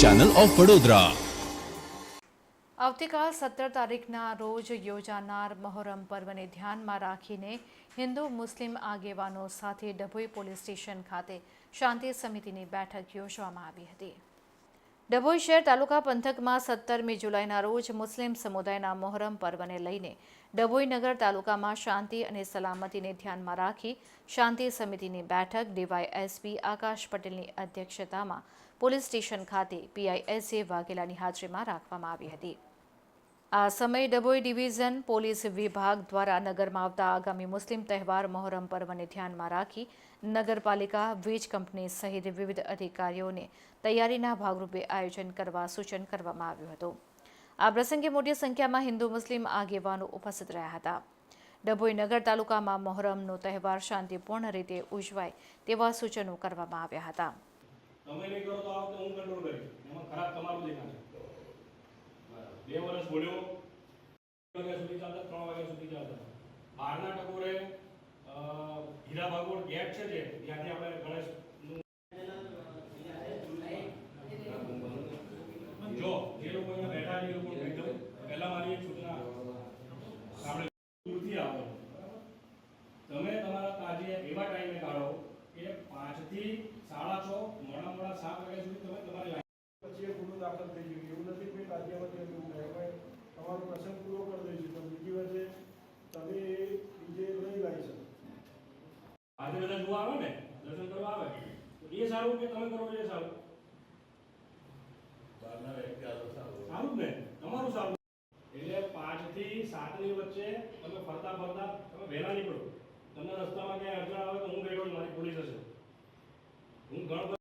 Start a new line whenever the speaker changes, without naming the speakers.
Channel of Vadodara
આવતીકાલ સત્તર તારીખના રોજ યોજાનાર મહોરમ પર્વને ધ્યાનમાં રાખીને હિન્દુ, મુસ્લિમ આગેવાનો સાથે ડભોઈ પોલીસ સ્ટેશન ખાતે શાંતિ સમિતિની બેઠક યોજવામાં આવી હતી. ડભોઈ શહેર તાલુકા પંથકમાં સત્તરમી જુલાઈના રોજ મુસ્લિમ સમુદાયના મોહરમ પર્વને લઈને ડભોઈ નગર તાલુકામાં શાંતિ અને સલામતીને ધ્યાનમાં રાખી શાંતિ સમિતિની બેઠક ડીવાયએસપી આકાશ પટેલની અધ્યક્ષતામાં પોલીસ સ્ટેશન ખાતે પીઆઈએસએ વાઘેલાની હાજરીમાં રાખવામાં આવી હતી. આ સમયે ડભોઈ ડિવિઝન પોલીસ વિભાગ દ્વારા નગરમાં આવતા આગામી મુસ્લિમ તહેવાર મોહરમ પર્વને ધ્યાનમાં રાખી નગરપાલિકા, વીજ કંપની સહિત વિવિધ અધિકારીઓને તૈયારીના ભાગરૂપે આયોજન કરવા સૂચન કરવામાં આવ્યું હતું. આ પ્રસંગે મોટી સંખ્યામાં હિન્દુ, મુસ્લિમ આગેવાનો ઉપસ્થિત રહ્યા હતા. ડભોઈ નગર તાલુકામાં મોહરમનો તહેવાર શાંતિપૂર્ણ રીતે ઉજવાય તેવા સૂચનો કરવામાં આવ્યા હતા.
તમે નહીં કરો તો આ હું કંટ્રોલ કરીશ. એમાં ખરાબ તમારું દેખાશે. બે વર્ષ બોલ્યો. વાગ્યા સુધી ચાલતા, ત્રણ વાગ્યા સુધી ચાલતા. બહારના ટકોરે હીરા ભાગોળ ગેટ છે જે, ત્યાંથી આપણે ગણેશ જો જે લોકો અહીંયા બેઠા છે એ લોકો કહી દઉં પહેલા મારી એક સૂચના આપણે દૂરથી આવો તમે તમારા તાજે એવા ટાઈમે કાઢો કે પાંચથી સાડા છ મોડા મોડા સાત વાગ્યા સુધી તમે તમારી લાઈન
પછી એ ગુનો દાખલ થઈ ગયું. એવું નથી કે તાજિયામાં એવું હવે તમારો પ્રસંગ પૂરો કરી દઈશું. પણ બીજી વચ્ચે તમે એ બીજે નહીં લાવી શકો.
આજે બધા જોવા આવે ને? દર્શન કરવા આવે? તો એ સારું કે તમે કરો એ સારું? સારું. જ ને? તમારું સારું. એટલે પાંચથી સાતની વચ્ચે તમે ફરતા ફરતા તમે વહેલા નીકળો. તમને રસ્તામાં ક્યાંય અડચણ આવે તો હું બેઠો છું મારી પોલીસ હશે. હું ઘણો